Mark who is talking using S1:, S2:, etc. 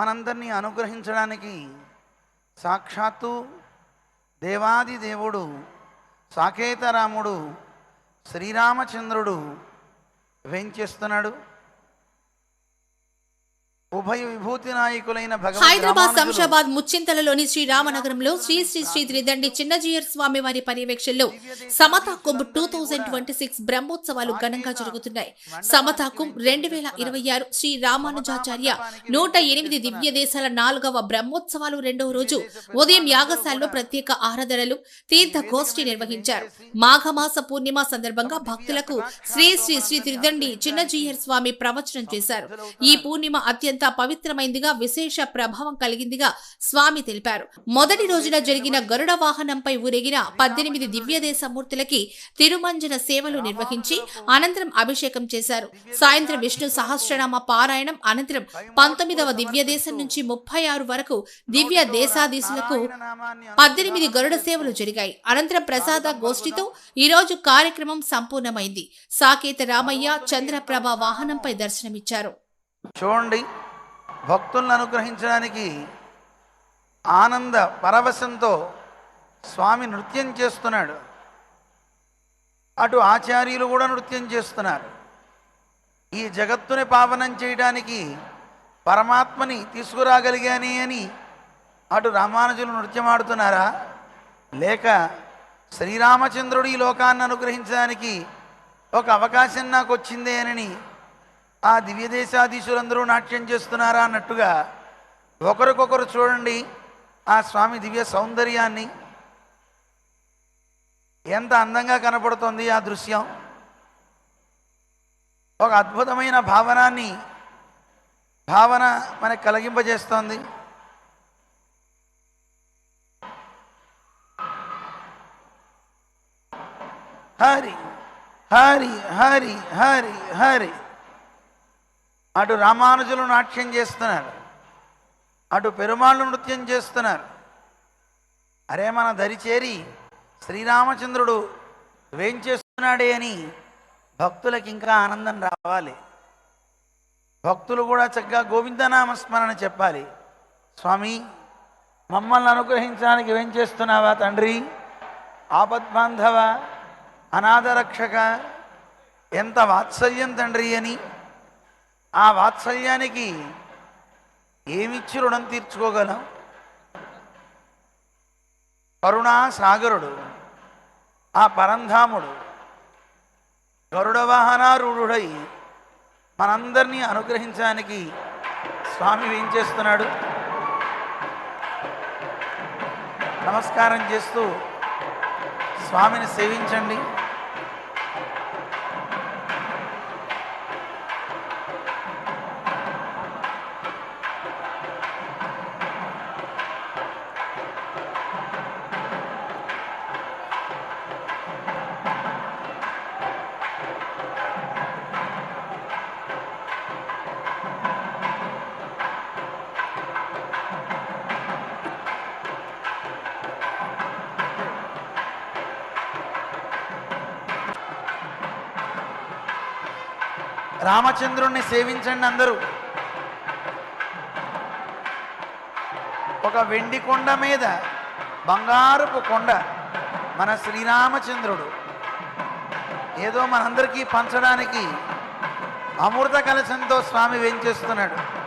S1: మనందరినీ అనుగ్రహించడానికి సాక్షాత్తు దేవాది దేవుడు సాకేతరాముడు శ్రీరామచంద్రుడు వెంచేస్తున్నాడు. ఉభయ విభూతి నాయకులైన
S2: హైదరాబాద్ శంషాబాద్ ముచ్చింతలలోని శ్రీ రామనగరంలో శ్రీ శ్రీ శ్రీ త్రిదండి చిన్నజీయర్ స్వామి వారి పర్యవేక్షణలో Samatha Kumbh two thousand twenty six బ్రహ్మోత్సవాలు ఘనంగా జరుగుతున్నాయి. సమతా కుంభ్ రెండు వేల ఇరవై ఆరు శ్రీ రామానుజాచార్య నూట ఎనిమిది దివ్య దేశాల నాలుగవ బ్రహ్మోత్సవాలు రెండవ రోజు ఉదయం యాగశాలలో ప్రత్యేక ఆరాధనలు తీర్థ గోష్ఠి నిర్వహించారు. మాఘమాస పూర్ణిమ సందర్భంగా భక్తులకు శ్రీ శ్రీ శ్రీ త్రిదండి చిన్నజీయర్ స్వామి ప్రవచనం చేశారు. ఈ పూర్ణిమ అత్యంత పవిత్రమైందిగా విశేష ప్రభావం కలిగిందిగా స్వామి తెలిపారు. మొదటి రోజున జరిగిన గరుడ వాహనంపై ఊరేగిన పద్దెనిమిది దివ్యదేశ మూర్తులకి తిరుమంజన సేవలు నిర్వహించి అనంతరం అభిషేకం చేశారు. సాయంత్రం విష్ణు సహస్రనామ పారాయణం అనంతరం పంతొమ్మిదవ దివ్యదేశం నుంచి ముప్పై ఆరు వరకు దివ్య దేశాధీశులకు పద్దెనిమిది గరుడ సేవలు జరిగాయి. అనంతరం ప్రసాద గోష్ఠితో ఈ రోజు కార్యక్రమం సంపూర్ణమైంది. సాకేత రామయ్య చంద్రప్రభ వాహనంపై దర్శనమిచ్చారు.
S1: చూడండి. భక్తులను అనుగ్రహించడానికి ఆనంద పరవశంతో స్వామి నృత్యం చేస్తున్నాడు. అటు ఆచార్యులు కూడా నృత్యం చేస్తున్నారు. ఈ జగత్తుని పావనం చేయడానికి పరమాత్మని తీసుకురాగలిగాని అని అటు రామానుజులు నృత్యం ఆడుతున్నారా? లేక శ్రీరామచంద్రుడు ఈ లోకాన్ని అనుగ్రహించడానికి ఒక అవకాశం నాకు వచ్చిందే అని ఆ దివ్యదేశాధీశులందరూ నాట్యం చేస్తున్నారా అన్నట్టుగా ఒకరికొకరు చూడండి ఆ స్వామి దివ్య సౌందర్యాన్ని. ఎంత అందంగా కనపడుతుంది ఆ దృశ్యం. ఒక అద్భుతమైన భావనాన్ని భావన మనకు కలిగింపజేస్తోంది. హరి హరి హరి హరి హరి. అటు రామానుజులు నాట్యం చేస్తున్నారు. అటు పెరుమాళ్ళు నృత్యం చేస్తున్నారు. అరే మన దరి చేరి శ్రీరామచంద్రుడు వేంచేస్తున్నాడే అని భక్తులకు ఇంకా ఆనందం రావాలి. భక్తులు కూడా చక్కగా గోవిందనామస్మరణ చెప్పాలి. స్వామి మమ్మల్ని అనుగ్రహించడానికి వేంచేస్తున్నావా తండ్రి? ఆపద్బాంధవ? అనాథరక్షక? ఎంత వాత్సల్యం తండ్రి అని ఆ వాత్సల్యానికి ఏమిచ్చి రుణం తీర్చుకోగలం? కరుణా సాగరుడు ఆ పరంధాముడు గరుడ వాహనారూఢుడై మనందరినీ అనుగ్రహించడానికి స్వామి ఏం చేస్తున్నాడు? నమస్కారం చేస్తూ స్వామిని సేవించండి. రామచంద్రుణ్ణి సేవించండి అందరూ. ఒక వెండి కొండ మీద బంగారపు కొండ మన శ్రీరామచంద్రుడు. ఏదో మనందరికీ పంచడానికి అమృత కలశంతో స్వామి వెంచేస్తున్నాడు.